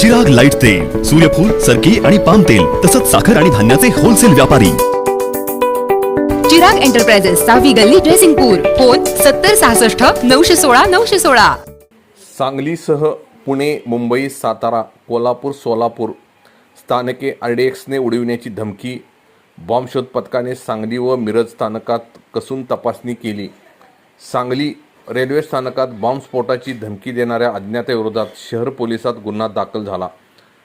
जग लाइट तेल सूर्यफूल सरकी आणि पाम तेल तसंच साखर आणि धान्याचे होलसेल व्यापारी. चिराग एंटरप्राइजेस सहावी गल्ली ड्रेसिंगपूर फोन सत्तर सहासष्ट नऊशे सोळा नऊशे सोळा. सांगलीसह पुणे मुंबई सातारा कोल्हापूर सोलापूर स्थानके आर डी एक्सने उडविण्याची धमकी बॉम्बशोध पथकाने सांगली व मिरज स्थानकात कसून तपासणी केली. सांगली रेल्वे स्थानकात बॉम्बस्फोटाची धमकी देणाऱ्या अज्ञाताविरोधात शहर पोलिसात गुन्हा दाखल झाला.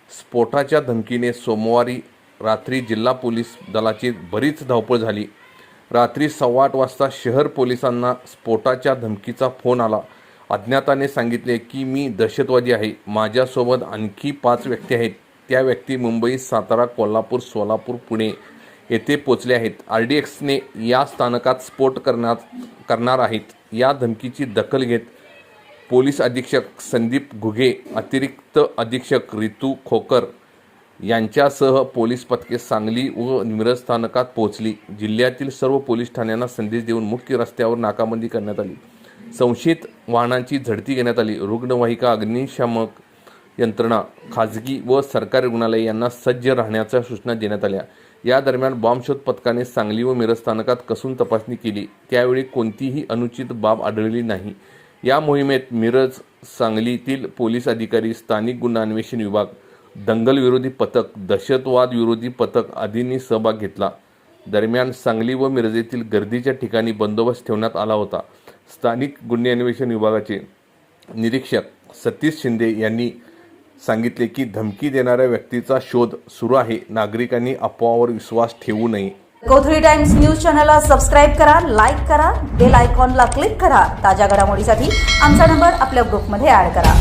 स्फोटाच्या धमकीने सोमवारी रात्री जिल्हा पोलीस दलाची बरीच धावपळ झाली. रात्री सव्वा आठ वाजता शहर पोलिसांना स्फोटाच्या धमकीचा फोन आला. अज्ञाताने सांगितले की मी दहशतवादी आहे. माझ्यासोबत आणखी पाच व्यक्ती आहेत. त्या व्यक्ती मुंबई सातारा कोल्हापूर सोलापूर पुणे येथे पोचले आहेत. आर डी एक्सने या स्थानकात स्फोट करण्यात करणार आहेत. या धमकीची दखल घेत पोलीस अधीक्षक संदीप घुगे अतिरिक्त अधीक्षक रितू खोकर यांच्यासह पोलीस पथके सांगली व मिरज स्थानकात पोहोचली. जिल्ह्यातील सर्व पोलीस ठाण्यांना संदेश देऊन मुख्य रस्त्यावर नाकाबंदी करण्यात आली. संशयित वाहनांची झडती घेण्यात आली. रुग्णवाहिका अग्निशामक यंत्रणा खाजगी व सरकारी रुग्णालय यांना सज्ज राहण्याच्या सूचना देण्यात आल्या. या दरम्यान बॉम्बशोध पथकाने सांगली व मिरज स्थानकात कसून तपासणी केली. त्यावेळी कोणतीही अनुचित बाब आढळली नाही. या मोहिमेत मिरज सांगलीतील पोलीस अधिकारी स्थानिक गुन्हा अन्वेषण विभाग दंगल विरोधी पथक दहशतवाद विरोधी पथक आदींनी सहभाग घेतला. दरम्यान सांगली व मिरजेतील गर्दीच्या ठिकाणी बंदोबस्त ठेवण्यात आला होता. स्थानिक गुन्हे अन्वेषण विभागाचे निरीक्षक सतीश शिंदे यांनी सांगितले की धमकी देणाऱ्या व्यक्तीचा शोध सुरू आहे. नागरिकांनी अफवावर विश्वास ठेवू नये. कोथळी टाइम्स न्यूज चॅनलला सबस्क्राईब करा लाईक करा बेल आयकॉनला क्लिक करा. ताज्या घडामोडीसाठी आमचा नंबर आपल्या ग्रुपमध्ये ऍड करा.